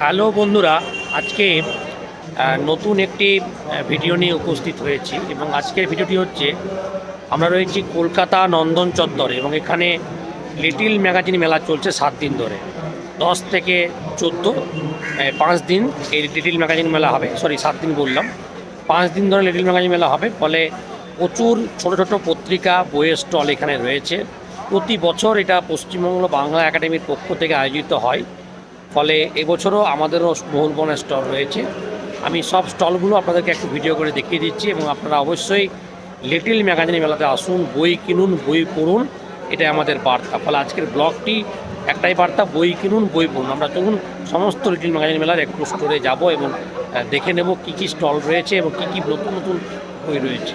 Hello বন্ধুরা, আজকে নতুন একটি ভিডিও নিয়ে উপস্থিত হয়েছি এবং আজকের ভিডিওটি হচ্ছে, আমরা রয়েছি কলকাতা নন্দন চত্বরে এবং এখানে লিটিল ম্যাগাজিন মেলা চলছে সাত দিন ধরে। দশ থেকে চোদ্দ পাঁচ দিন এই লিটিল ম্যাগাজিন মেলা হবে, সরি, সাত দিন বললাম। পাঁচ দিন ধরে লিটিল ম্যাগাজিন মেলা হবে, ফলে প্রচুর ছোট ছোট পত্রিকা, বইয়ের স্টল এখানে রয়েছে। প্রতি বছর এটা পশ্চিমবঙ্গ বাংলা একাডেমির পক্ষ থেকে আয়োজিত হয়। ফলে এবছরও আমাদেরও মোহনবনের স্টল রয়েছে। আমি সব স্টলগুলো আপনাদেরকে একটু ভিডিও করে দেখিয়ে দিচ্ছি এবং আপনারা অবশ্যই লিটিল ম্যাগাজিন মেলাতে আসুন, বই কিনুন, বই পড়ুন, এটাই আমাদের বার্তা। ফলে আজকের ব্লগটি একটাই বার্তা, বই কিনুন, বই পড়ুন। আমরা চলুন সমস্ত লিটিল ম্যাগাজিন মেলার একটু স্টোরে যাব এবং দেখে নেব কী কী স্টল রয়েছে এবং কী কী নতুন নতুন বই রয়েছে।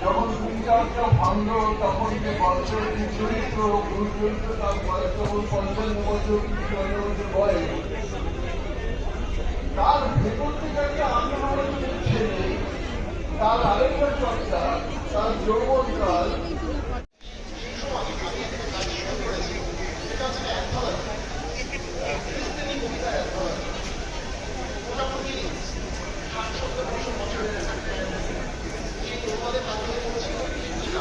যখন টাওয়ারটা ভাঙলো তখন যে গল্পের চরিত্র গুরু চরিত্র তার বয়স তখন পঞ্চান্ন বছর চুয়ান্ন বছর বয়স তার ভেতর থেকে একটা আন্দোলন ছেলে তার আরেকটা চর্চা, তার যৌবনকাল গল্প করি গল্প লেখার সময় কিছু মনে করি না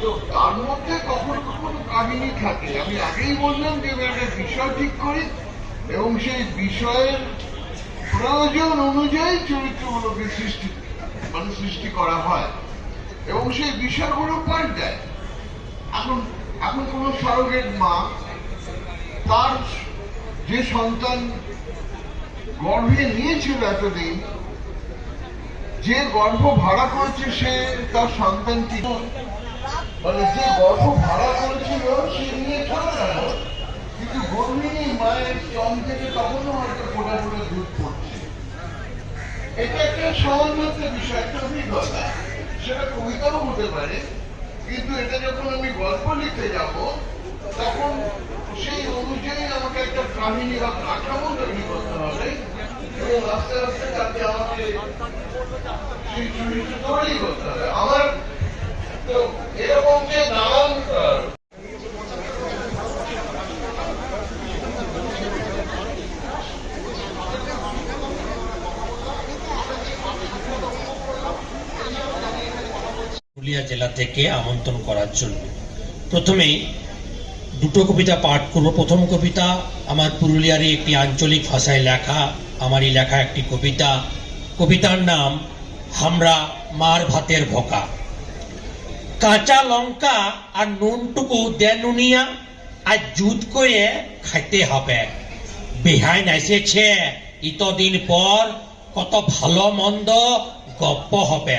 তো তার মধ্যে কখনো কখনো কাহিনী থাকে। আমি আগেই বললাম যে আমি একটা বিষয় ঠিক করি এবং সেই বিষয়ের প্রয়োজন অনুযায়ী চরিত্রগুলোকে সৃষ্টি মানে সৃষ্টি করা হয় এবং সেই বিষয়গুলো পাল্টায় এখন এখন কোন সরগের মা তার যে সন্তান গর্ভে নিয়েছিল এতদিন, যে গর্ভ ভাড়া করেছে সে তার সন্তানটি মানে যে গর্ভ ভাড়া করেছিল, সে নিয়ে চলে গেল। কিন্তু গর্ভিণী মায়ের স্তন থেকে তখনও হয়তো ফোটা ফোটা দুধ পড়ছে। এটা একটা সামান্য বিষয়, একটা অভিজ্ঞতা। সেটা কবিতাও হতে পারে, কিন্তু এটা যখন আমি গল্প লিখতে যাব, তখন সেই অনুযায়ী আমাকে একটা কাহিনী বা কাঠামো তৈরি করতে হবে। এবং আস্তে আস্তে তাতে আমাকে সেই চরিত্র তৈরি করতে হবে। আমার তো এরকম নানান আহ, পুরুলিয়া জেলা থেকে আমন্ত্রণ করার জন্য। প্রথমেই দুটো কবিতা পাঠ করব। প্রথম কবিতা আমার পুরুলিয়ারই একটি আঞ্চলিক ভাষায় লেখা আমারই লেখা একটি কবিতা। কবিতার নাম হামরা মার ভাতের ভোকা। কাঁচা লঙ্কা আর নুনটুকু দেনুনিয়া আর জুত করে খাইতে হবে বিহাইন এসেছে ইতদিন পর কত ভালো মন্দ গপ্প হবে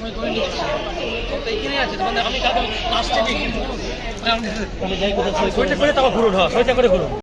সময় করে আছে মানে আমি কালকে লাস্টে দেখি। আমি যাই কোথাও করে তারপর ঘুরুন হ্যাঁ সইটা করে ঘুরুন।